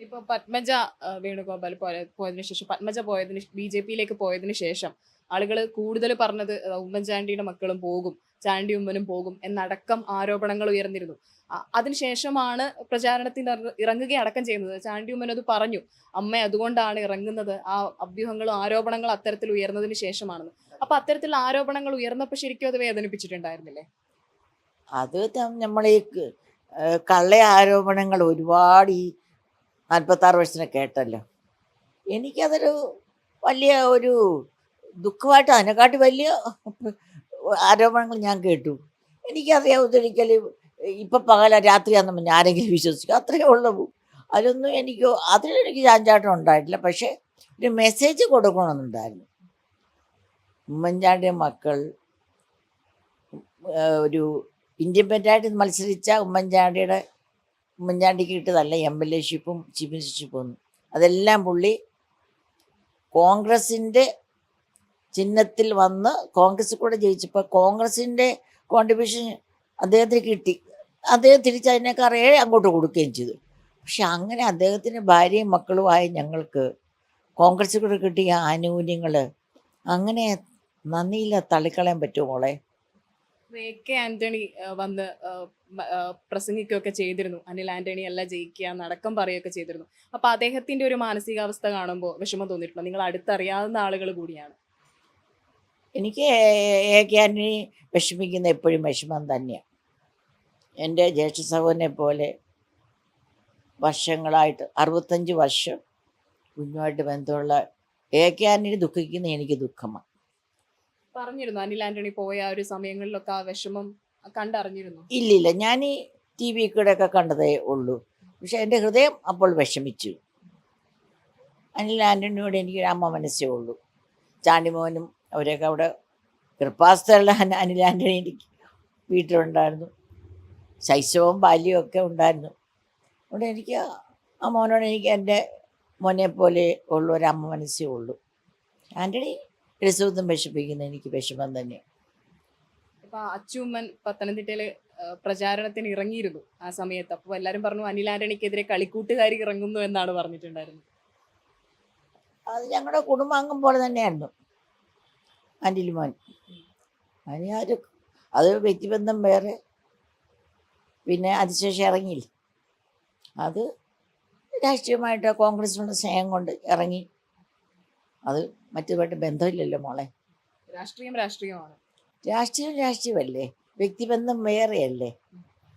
ഇപ്പൊ പത്മജ വേണുഗോപാൽ പോയ- പോയതിനു ശേഷം പത്മജ പോയതിന് ബി ജെ പിയിലേക്ക് പോയതിനു ശേഷം ആളുകൾ കൂടുതൽ പറഞ്ഞത് ഉമ്മൻചാണ്ടിയുടെ മക്കളും പോകും ചാണ്ടി ഉമ്മനും പോകും എന്നടക്കം ആരോപണങ്ങൾ ഉയർന്നിരുന്നു. അതിനുശേഷമാണ് പ്രചാരണത്തിന് ഇറങ്ങ- ഇറങ്ങുകയും അടക്കം ചെയ്യുന്നത്. ചാണ്ടി ഉമ്മൻ അത് പറഞ്ഞു അമ്മ അതുകൊണ്ടാണ് ഇറങ്ങുന്നത്. ആ അഭ്യൂഹങ്ങളും ആരോപണങ്ങളും അത്തരത്തിൽ ഉയർന്നതിന് ശേഷമാണെന്ന്. അപ്പൊ അത്തരത്തിലുള്ള ആരോപണങ്ങൾ ഉയർന്നപ്പോൾ ശരിക്കും അത് വേദനിപ്പിച്ചിട്ടുണ്ടായിരുന്നില്ലേ? അത് നമ്മൾ ഈ കള്ള ആരോപണങ്ങൾ ഒരുപാട് ഈ നാൽപ്പത്താറ് വയസ്സിനെ കേട്ടല്ലോ. എനിക്കതൊരു വലിയ ഒരു ദുഃഖമായിട്ട് അതിനെക്കാട്ടി വലിയ ആരോപണങ്ങൾ ഞാൻ കേട്ടു. എനിക്കറിയാം ഒരിക്കലും ഇപ്പൊ പകല രാത്രിയാണെന്ന് പറഞ്ഞാൽ ആരെങ്കിലും വിശ്വസിക്കും. അത്രയേ ഉള്ളൂ. അതിലൊന്നും എനിക്ക് അതിലെനിക്ക് ചാഞ്ചാട്ടം ഉണ്ടായിട്ടില്ല. പക്ഷേ ഒരു മെസ്സേജ് കൊടുക്കണമെന്നുണ്ടായിരുന്നു. ഉമ്മൻചാണ്ടിയുടെ മക്കൾ ഒരു ഇൻഡിപെൻഡന്റായിട്ട് മത്സരിച്ച ഉമ്മൻചാണ്ടിയുടെ ഉമ്മൻചാണ്ടിക്ക് കിട്ടിയതല്ല എം എൽ എ ഷിപ്പും ചീഫ് മിനിസ്റ്റർഷിപ്പും ഒന്നും അതെല്ലാം പുള്ളി കോൺഗ്രസിന്റെ ചിഹ്നത്തിൽ വന്ന് കോൺഗ്രസ് കൂടെ ജയിച്ചപ്പോൾ കോൺഗ്രസിന്റെ കോൺട്രിബ്യൂഷൻ അദ്ദേഹത്തിന് കിട്ടി. അദ്ദേഹം തിരിച്ചതിനേക്കാറേ അങ്ങോട്ട് കൊടുക്കുകയും ചെയ്തു. പക്ഷെ അങ്ങനെ അദ്ദേഹത്തിന്റെ ഭാര്യയും മക്കളുമായ ഞങ്ങൾക്ക് കോൺഗ്രസ് കൂടെ കിട്ടിയ ആനുകൂല്യങ്ങൾ അങ്ങനെ നന്ദിയില്ല തള്ളിക്കളയാൻ പറ്റുമോ കെ ആന്റണി വന്ന് പ്രസംഗിക്കുകയൊക്കെ ചെയ്തിരുന്നു. അനിൽ ആന്റണി അല്ല ജയിക്കുക എന്നടക്കം പറയുകയൊക്കെ ചെയ്തിരുന്നു. അപ്പൊ അദ്ദേഹത്തിന്റെ ഒരു മാനസികാവസ്ഥ കാണുമ്പോൾ വിഷമം തോന്നിയിട്ടുണ്ടോ? നിങ്ങൾ അടുത്തറിയാവുന്ന ആളുകൾ കൂടിയാണ്. എനിക്ക് എ കെ ആന്റണി വിഷമിക്കുന്ന എപ്പോഴും വിഷമം തന്നെയാണ് എന്റെ ജ്യേഷ്ഠ സഹോദരനെ പോലെ വർഷങ്ങളായിട്ട് അറുപത്തഞ്ച് വർഷം കുഞ്ഞുമായിട്ട് ബന്ധമുള്ള എ കെ ആന്റണി ദുഃഖിക്കുന്ന എനിക്ക് ദുഃഖമാണ്. പറഞ്ഞിരുന്നു? അനിൽ ആന്റണി പോയ ആ ഒരു സമയങ്ങളിലൊക്കെ ആ വിഷമം കണ്ടറിഞ്ഞിരുന്നു? ഇല്ലില്ല. ഞാൻ ഈ ടി വി കൂടെ ഒക്കെ കണ്ടതേ ഉള്ളൂ. പക്ഷെ എന്റെ ഹൃദയം അപ്പോൾ വിഷമിച്ചു. അനിൽ ആന്റണിയോട് എനിക്ക് അമ്മ മനസ്സേ ഉള്ളൂ. ചാണ്ടിമോനും അവരൊക്കെ അവിടെ കൃപാസ്ഥലുള്ള അന- അനിൽ ആന്റണി എനിക്ക് വീട്ടിലുണ്ടായിരുന്നു. ശൈശവവും ബാല്യവും ഒക്കെ ഉണ്ടായിരുന്നു. അവിടെ എനിക്ക് ആ മോനോട് എനിക്ക് എന്റെ മോനെ പോലെ ഉള്ള ഒരു അമ്മ മനസ്സേ ഉള്ളൂ. ആന്റണി രസവത്തും വിഷമിക്കുന്ന എനിക്ക് വിഷമം തന്നെ. ഇപ്പൊ അച്ചുമ്മൻ പത്തനംതിട്ടയിൽ പ്രചാരണത്തിന് ഇറങ്ങിയിരുന്നു ആ സമയത്ത്. അപ്പൊ എല്ലാരും പറഞ്ഞു അനിൽ ആന്റണിക്കെതിരെ കളിക്കൂട്ടുകാരി ഇറങ്ങുന്നു എന്നാണ് പറഞ്ഞിട്ടുണ്ടായിരുന്നത്. അത് ഞങ്ങളുടെ കുടുംബാംഗം പോലെ തന്നെയായിരുന്നു. അനിൽ അനി ആര് അത് വ്യക്തിബന്ധം വേറെ. പിന്നെ അതിശേഷം ഇറങ്ങിയില്ല. അത് രാഷ്ട്രീയമായിട്ട് കോൺഗ്രസിനുള്ള സ്നേഹം കൊണ്ട് ഇറങ്ങി. അത് മറ്റുമായിട്ട് ബന്ധമില്ലല്ലോ മോളെ. രാഷ്ട്രീയം രാഷ്ട്രീയമാണ്. രാഷ്ട്രീയം രാഷ്ട്രീയമല്ലേ? വ്യക്തിബന്ധം വേറെയല്ലേ?